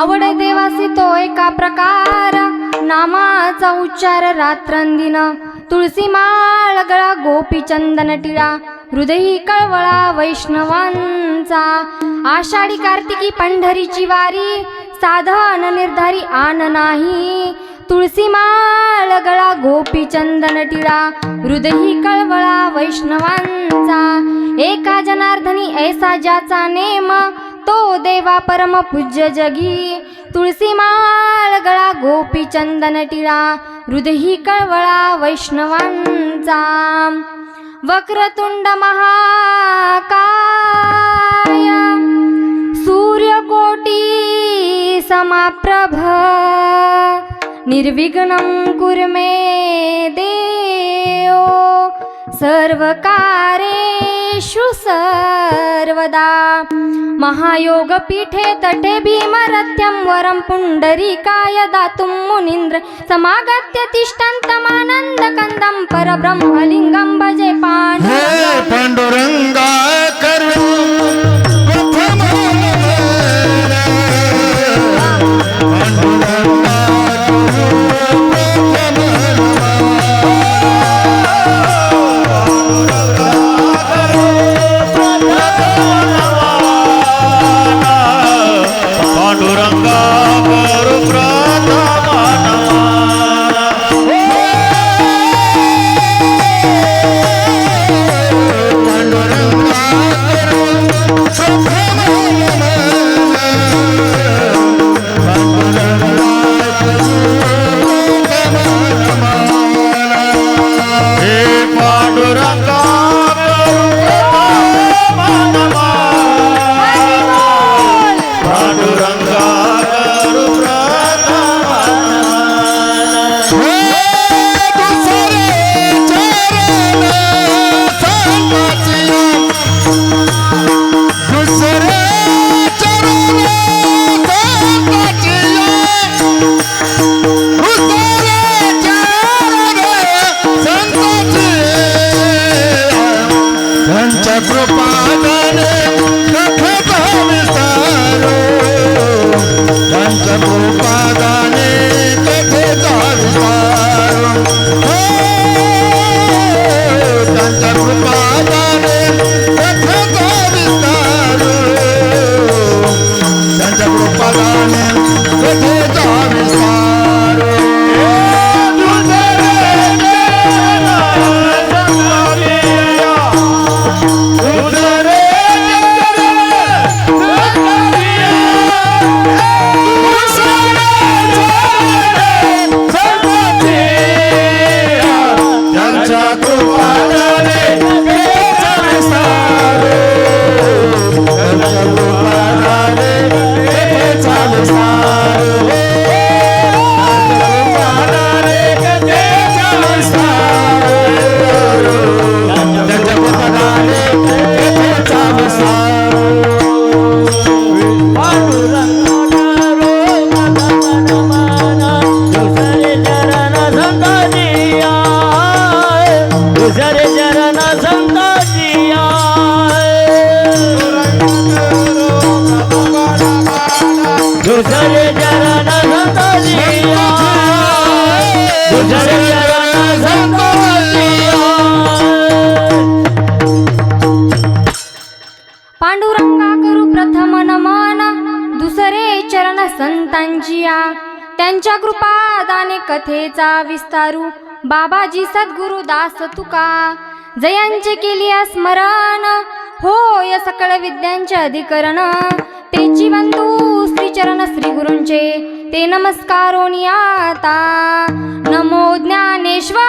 आवड देवासी तो एका प्रकार. नामाचा उच्चार रात्रंदिन. तुळसी माळ गळा गोपी चंदन टिळा. हृदयी कळवळा वैष्णवांचा. आषाढी कार्तिकी पंढरीची वारी. साधन निर्धारी आन नाही. तुळसी माळ गळा गोपी चंदन टिळा. हृदयी कळवळा वैष्णवांचा. एका जनार्दनी ऐसा ज्याचा नेम. तो देवा परम पूज्य जगी. तुळसी माळ गळा गोपी चंदन टिळा हृदयी कळवळा वैष्णवांचा. वक्रतुंड महाकाय. सूर्यकोटी समाप्रभ. निर्विघ्नं कुर्मे देव. सर्वकारेषु सर्वदा महायोगपीठे तटे भीमरत्यं वरं पुण्डरीकाय दातुं मुनीन्द्र समागत्य तिष्ठन्तमानन्दकन्दं परब्रह्मलिङ्गं भजे पाण्डुरङ्गा चरण संतांजिया त्यांच्या कृपादाने कथेचा विस्तारू. बाबाजी सद्गुरु दास तुका. जयांचे केली स्मरण होय सकळ विद्यांचे अधिकरण. तेची बंधू श्रीचरण श्री गुरूंचे ते नमस्कारोनी आता नमो ज्ञानेश्वरा.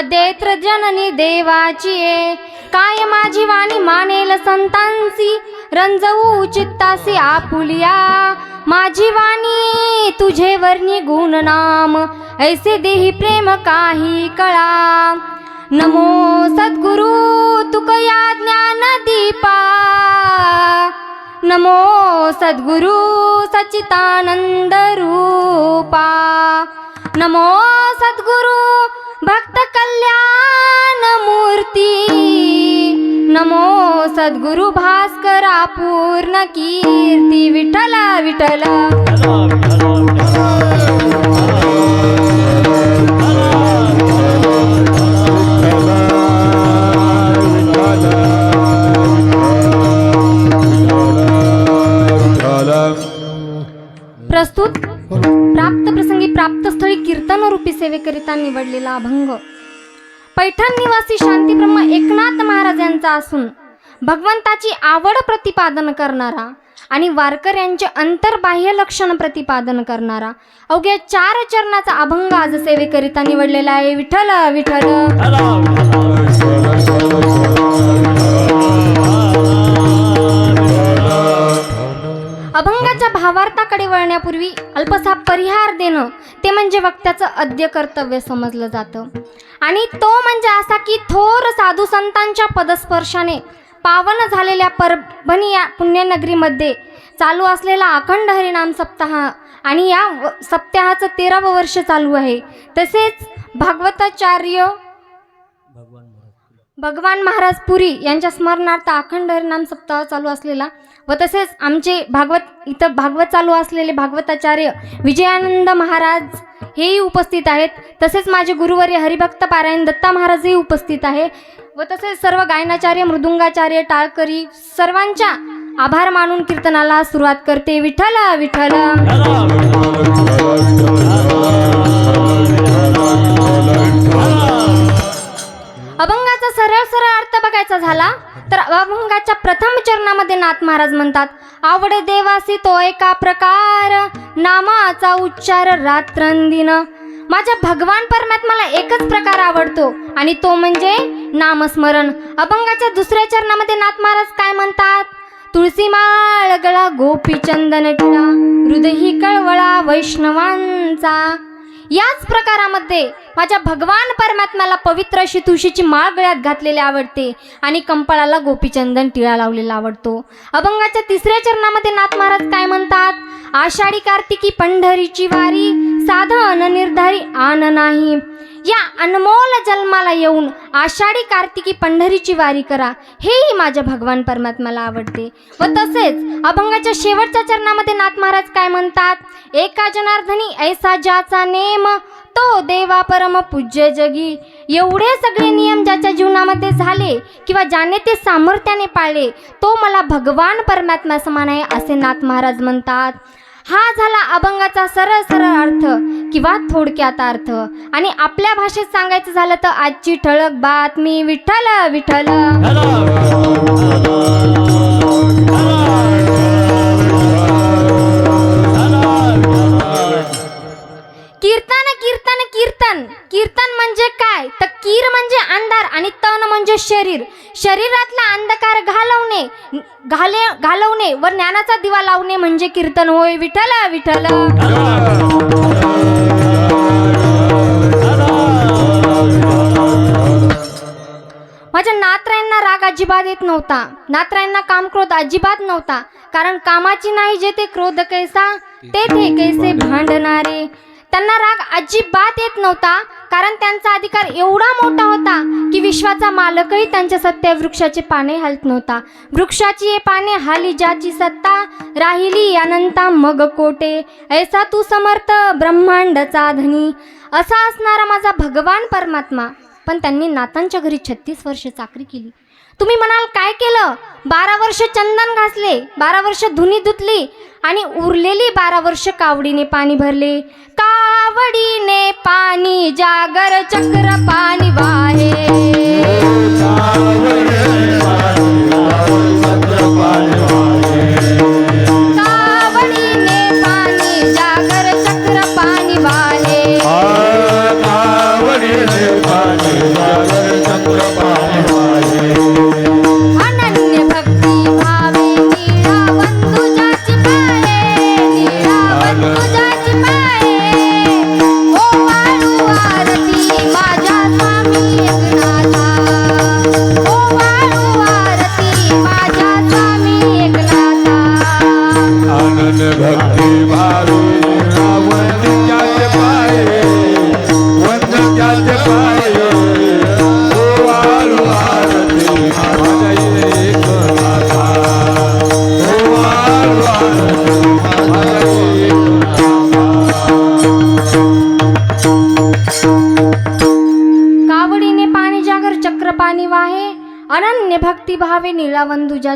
अद्यैत्र जननी देवाची ये. काय माझी वाणी मानेल संतांसी रंजवू चित्तासी आपुलिया। माझी वाणी तुझे वर्णी गुण नाम। ऐसे देही प्रेम काही कळा। नमो सद्गुरु तुकया ज्ञान दीपा। नमो सद्गुरु सचितानंद रूपा। नमो सद्गुरु भक्त कल्याण मूर्ती। नमो सद्गुरु भास्करा पूर्ण कीर्ती विठ्ठल विठ्ठल। पैठण निवासी शांतीब्रह्म एकनाथ महाराज यांचा असून भगवंताची आवड प्रतिपादन करणारा आणि वारकऱ्यांचे अंतर्बाह्य लक्षण प्रतिपादन करणारा अवघ्या चार चरणाचा अभंग आज सेवेकरिता निवडलेला आहे. विठ्ठल विठ्ठल. भावार्थाकडे वळण्यापूर्वी अल्पसा परिहार देणं ते म्हणजे वक्त्याचं अद्य कर्तव्य समजलं जातं. आणि तो म्हणजे असा की थोर साधू संतांच्या पदस्पर्शाने पावन झालेल्या परभणी या पुण्यनगरीमध्ये चालू असलेला अखंड हरिनाम सप्ताह आणि या व- सप्ताहाचं तेरावं वर्ष चालू आहे. तसेच भागवताचार्य भगवान महाराज पुरी. यांच्या स्मरणार्थ अखंड हरिनाम सप्ताह चालू असलेला व तसेच आमचे भागवत इथं भागवत चालू असलेले भागवताचार्य विजयानंद महाराज हेही उपस्थित आहेत तसेच माझे गुरुवर्य हरिभक्त पारायण दत्ता महाराजही उपस्थित आहे व तसेच सर्व गायनाचार्य मृदुंगाचार्य टाळकरी सर्वांच्या आभार मानून कीर्तनाला सुरुवात करते विठ्ठल विठ्ठल अभंगाचा सरळ सरळ अर्थ बघायचा झाला तर अभंगाच्या प्रथम चरणामध्ये नाथ महाराज म्हणतात आवड देवासी तो एका प्रकार नामाचा उच्चार रात्रंदिन. माझ्या भगवान परमात्माला एकच प्रकार आवडतो आणि तो म्हणजे नामस्मरण. अभंगाच्या दुसऱ्या चरणामध्ये नाथ महाराज काय म्हणतात तुळशी माळ गळा गोपी चंदन टिळा हृदयी कळवळा वैष्णवांचा याच प्रकारामध्ये माझ्या भगवान परमात्म्याला पवित्र अशी तुळशीची माळ गळ्यात घातलेली आवडते आणि कंपाळाला गोपीचंदन टिळा लावलेला आवडतो. अभंगाच्या तिसऱ्या चरणामध्ये नाथ महाराज काय म्हणतात? आषाढी कार्तिकी पंढरीची वारी साधन निर्धारी आन नाही. या अनमोल जन्माला येऊन आषाढी कार्तिकी पंढरीची वारी करा. हेही माझ्या भगवान परमात्माला आवडते. व तसेच अभंगाच्या शेवटच्या चरणामध्ये नाथ महाराज काय म्हणतात? एका जनार्दनी ऐसा ज्याचा नेम तो देवा परम पूज्य जगी. एवढे सगळे नियम ज्याच्या जीवनामध्ये झाले किंवा ज्याने ते सामर्थ्याने पाळले तो मला भगवान परमात्मा समान आहे असे नाथ महाराज म्हणतात. हा झाला अभंगाचा सरळ सरळ अर्थ किंवा थोडक्यात अर्थ. आणि आपल्या भाषेत सांगायचं झालं तर आजची ठळक बातमी विठ्ठल विठ्ठल. कीर्तन कीर्तन कीर्तन. कीर्तन म्हणजे काय? तर कीर म्हणजे अंधार आणि तन म्हणजे शरीर. शरीरातला अंधकार घालवणे घाले घालवणे व ज्ञानाचा दिवा लावणे म्हणजे कीर्तन. होय विठ्ठल विठ्ठल. माझ्या नात्रांना राग अजिबात येत नव्हता. नात्रांना काम क्रोध अजिबात नव्हता. कारण कामाची नाही जे ते क्रोध कैसा ते ते कैसे भांडणारे. त्यांना राग अजिबात येत नव्हता कारण त्यांचा अधिकार एवढा मोठा होता की विश्वाचा मालकही त्यांच्या सत्य वृक्षाचे पाने हलत नव्हता. वृक्षाची हे पाने हाली ज्याची सत्ता राहिली अनंता मग कोटे ऐसा तू समर्थ ब्रह्मांडचा धनी. असा असणारा माझा भगवान परमात्मा. पण त्यांनी नातांच्या घरी छत्तीस वर्ष चाकरी केली. तुम्ही म्हणाल काय केलं? बारा वर्ष चंदन घासले बारा वर्ष धुनी धुतली आणि उरलेली बारा वर्ष कावडीने पाणी भरले. कावडीने पाणी जागर चक्र पाणी वाहे.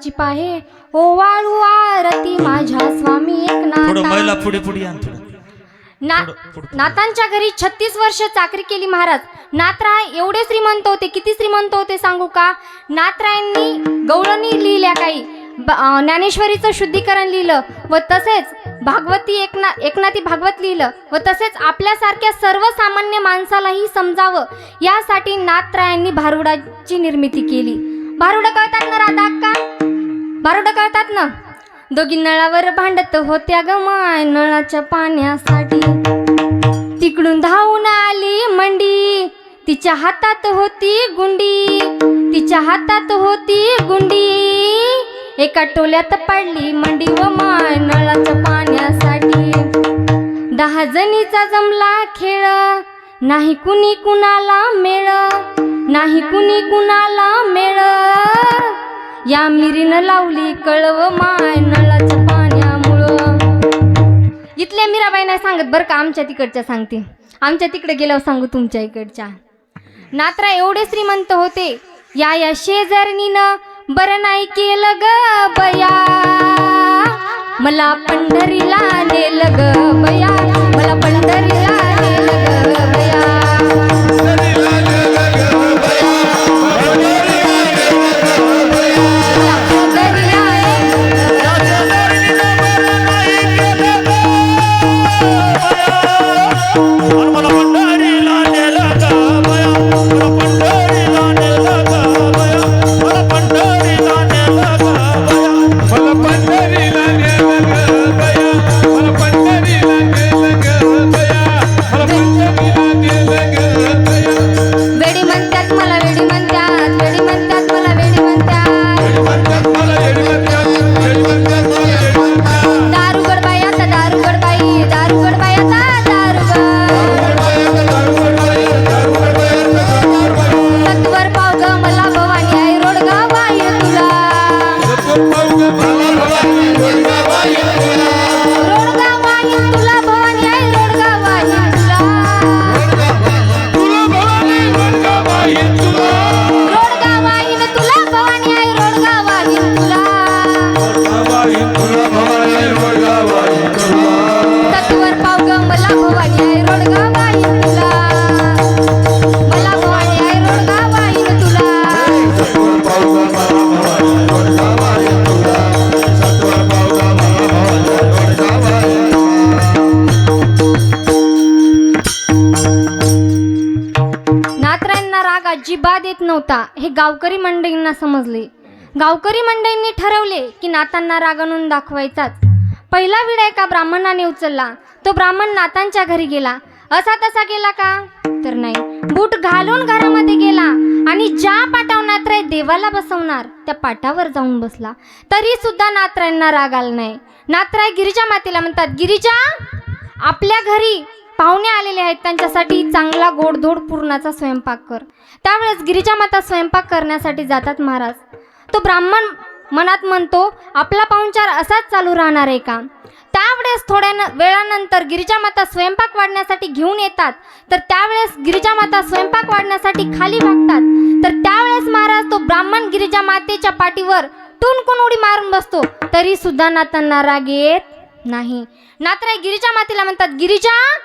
निळावंदुजाची पाहे. ओ वाळू आरती माझ्या स्वामी थोडं महिला एकनाथा पुढे पुढे ना नातांच्या घरी छत्तीस वर्ष चाकरी केली महाराज. नाथराय एवढे श्रीमंत होते किती श्रीमंत होते सांगू का? नाथरायांनी गवळणी लिहिल्या काही. ज्ञानेश्वरीचं शुद्धीकरण लिहिलं व तसेच भागवती एकना एकनाथी भागवत लिहिलं व तसेच आपल्यासारख्या सर्वसामान्य माणसालाही समजावं. यासाठी नाथरायांनी भारुडाची निर्मिती केली. भारुडं कळतात ना राधा अक्का? भारुडं कळतात ना? दोघी नळावर भांडत होत्या ग माय नळाच्या पाण्यासाठी. तिकडून धावून आली मंडी. तिच्या हातात होती गुंडी. तिच्या हातात होती गुंडी. एका टोल्यात पडली मंडी व माय नळाच्या पाण्यासाठी. दहा जणीचा जमला खेळ. नाही कुणी कुणाला मेळ. नाही कुणी कुणाला मेळ या मिरीनं लावली कळव माय नळाच्या पाण्यामुळं. इथल्या मीराबाई नाही सांगत बरं का आमच्या तिकडच्या सांगते. आमच्या तिकडे गेल्यावर सांगू तुमच्या इकडच्या. नात्रा एवढे श्रीमंत होते. या या शेजारणीनं बरं नाही केलं ग बया. मला पंढरीला नेलं ग बया. मला पंढरी नव्हता हे गावकरी मंडळींना समजले. गावकरी मंडळींनी ठरवले की नातांना राग आणून दाखवायचाच. पहिला विडा एका ब्राह्मणाने उचलला. तो ब्राह्मण नातांच्या घरी गेला. असा तसा गेला का? तर नाही. बूट घालून घरामध्ये गेला आणि ज्या पाटावर नात्राय देवाला बसवणार त्या पाटावर जाऊन बसला. तरी सुद्धा नात्रायांना राग आला नाही. नात्राय गिरिजा मातेला म्हणतात गिरिजा आपल्या घरी पाहुणे आलेले आहेत. त्यांच्यासाठी चांगला गोडधोड पूर्णाचा स्वयंपाक कर. त्यावेळेस गिरिजा माता स्वयंपाक करण्यासाठी जातात महाराज. तो ब्राह्मण मनात म्हणतो आपला पाहुणचार असाच चालू राहणार आहे का? त्यावेळेस थोड्या न- वेळानंतर गिरिजा माता स्वयंपाक वाढण्यासाठी घेऊन येतात. तर त्यावेळेस गिरिजा माता स्वयंपाक वाढण्यासाठी खाली वागतात तर त्यावेळेस महाराज तो ब्राह्मण गिरिजा मातेच्या पाठीवर टुनकुन उडी मारून बसतो. तरी सुद्धा नातांना राग येत नाही. नात्र गिरिजा मातेला म्हणतात गिरिजा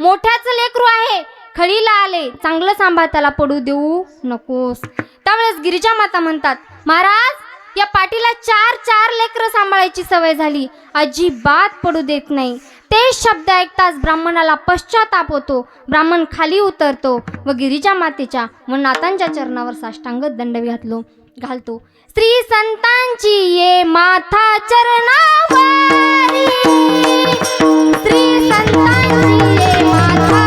मोठ्याच लेकरू आहे. खळीला आले. चांगलं सांभाळ त्याला पडू देऊ नकोस. त्यावेळेस गिरिजा माता म्हणतात महाराज या पाटीला चार चार लेकरं सांभाळायची सवय झाली. अजिबात पडू देत नाही. ते शब्द ऐकताच ब्राह्मणाला पश्चाताप होतो. ब्राह्मण खाली उतरतो व गिरिजा मातेच्या व नातांच्या चरणावर साष्टांग दंड घातलो घालतो. श्री संतांची ये माथा चरणावारी श्री संतांची ये माथा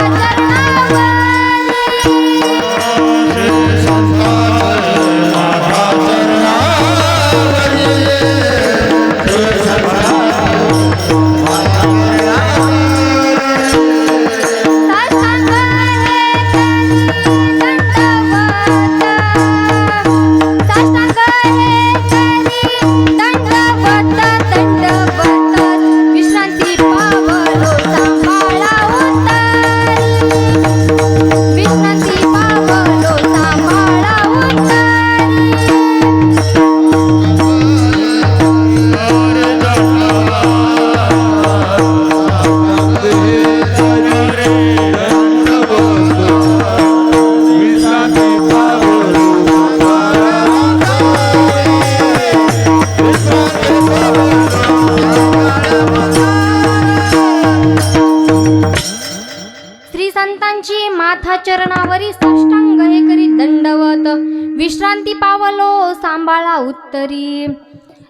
पावलो सांभाळा उत्तरी.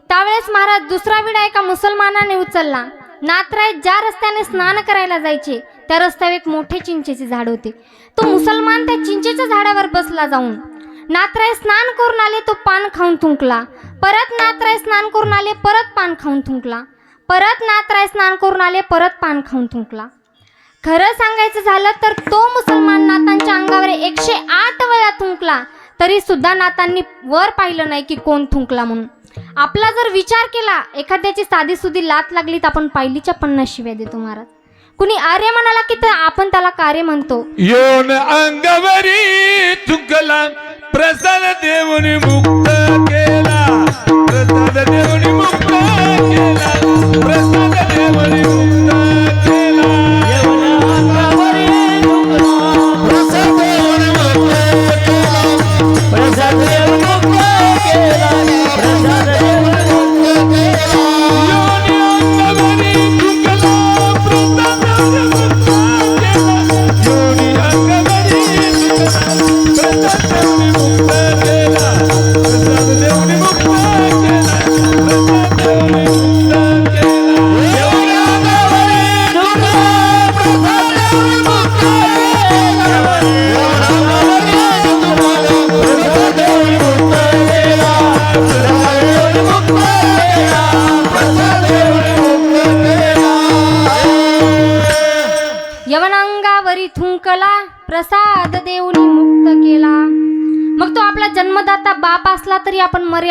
त्यावेळेस महाराज दुसरा विडा एका मुसलमानाने उचलला. नातराय ज्या रस्त्याने स्नान करायला जायचे त्या रस्त्यावर एक मोठे चिंचेचे झाड होते. तो मुसलमान त्या चिंचेच्या झाडावर बसला जाऊन. नातराय स्नान करून आले तो पान खाऊन थुंकला. परत नातराय स्नान करून आले परत पान खाऊन थुंकला. परत नातराय स्नान करून आले परत पान खाऊन थुंकला. खरं सांगायचं झालं तर तो मुसलमान नातांच्या अंगावर एकशे आठ वेळा थुंकला. तरी सुद्धा नातांनी वर पाहिलं नाही की कोण थुंकला म्हणून. आपला जर विचार केला एखाद्याची साधी सुधी लात लागली तर आपण पायलीच्या पन्नास शिव्या देतो महाराज. कुणी आर्य म्हणाला की तर आपण त्याला कार्य म्हणतो. योन अंगवरी थुंकला प्रसाद देवनी मुक्त केला प्रसाद देवनी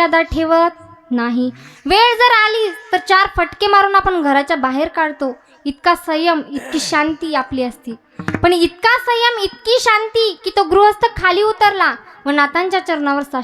मर्यादा ठेवत नाही. वेळ जर आली तर चार फटके मारून आपण घराच्या बाहेर काढतो. इतका संयम इतकी शांती आपली असती. पण इतका संयम इतकी शांती की तो गृहस्थ खाली उतरला व नातांच्या चरणावर साष्टांग